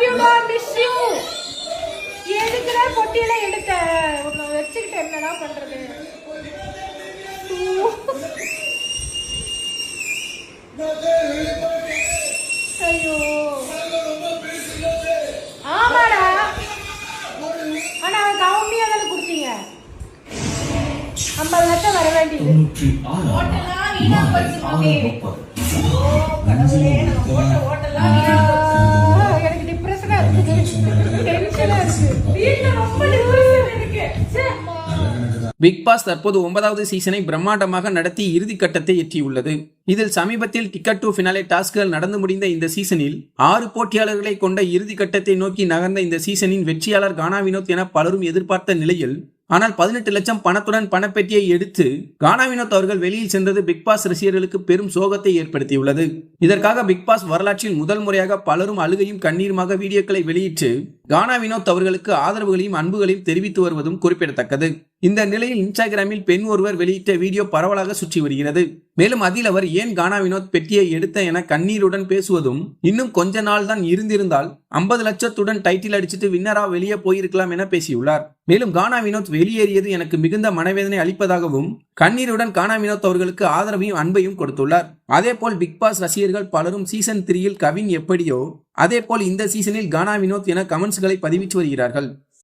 Love you டா miss you எதுக்குடா பொட்டியில எடுத்த? உன்னை வச்சுக்கிட்டு என்னடா பண்றது. ஐயோ. ஆமாடா. ஆனா அவன் கவுண்டியா தானே கொடுத்தீங்க? ஐம்பது லட்சம் வர வேண்டியது. ஓட்டெல்லாம் வீணா போச்சு ஆறு மாமி. பிக் பாஸ் தற்போது ஒன்பதாவது சீசனை பிரம்மாண்டமாக நடத்தி இறுதிக்கட்டத்தை எட்டியுள்ளது. இதில் சமீபத்தில் டிக்கெட் டு ஃபினாலே டாஸ்க்கள் நடந்து முடிந்த இந்த சீசனில் ஆறு போட்டியாளர்களை கொண்ட இறுதிக்கட்டத்தை நோக்கி நகர்ந்த இந்த சீசனின் வெற்றியாளர் கானா வினோத் என பலரும் எதிர்பார்த்த நிலையில் ஆனால் பதினெட்டு லட்சம் பணத்துடன் பணப்பெட்டியை எடுத்து கானா வினோத் அவர்கள் வெளியில் சென்றது பிக் பாஸ் ரசிகர்களுக்கு பெரும் சோகத்தை ஏற்படுத்தியுள்ளது. இதற்காக பிக் பாஸ் வரலாற்றில் முதல் முறையாக பலரும் அழுகையும் கண்ணீருமாக வீடியோக்களை வெளியிட்டு கானா வினோத் அவர்களுக்கு ஆதரவுகளையும் அன்புகளையும் தெரிவித்து வருவதும் குறிப்பிடத்தக்கது. இந்த நிலையில் இன்ஸ்டாகிராமில் பெண் ஒருவர் வெளியிட்ட வீடியோ பரவலாக சுற்றி வருகிறது. மேலும் அதில் அவர் ஏன் கானா வினோத் பெட்டியை எடுத்த என கண்ணீருடன் பேசுவதும் இன்னும் கொஞ்ச நாள் தான் இருந்திருந்தால் ஐம்பது லட்சத்துடன் டைட்டில் அடிச்சிட்டு வின்னரா வெளியே போயிருக்கலாம் என பேசியுள்ளார். மேலும் கானா வினோத் வெளியேறியது எனக்கு மிகுந்த மனவேதனை அளிப்பதாகவும் கண்ணீருடன் கானா வினோத் அவர்களுக்கு ஆதரவையும் அன்பையும் கொடுத்துள்ளார். அதேபோல் பிக் பாஸ் ரசிகர்கள் பலரும் சீசன் த்ரீயில் கவின் எப்படியோ அதேபோல் இந்த சீசனில் கானா வினோத் என கமெண்ட்ஸ்களை பதிவிட்டு வருகிறார்கள்.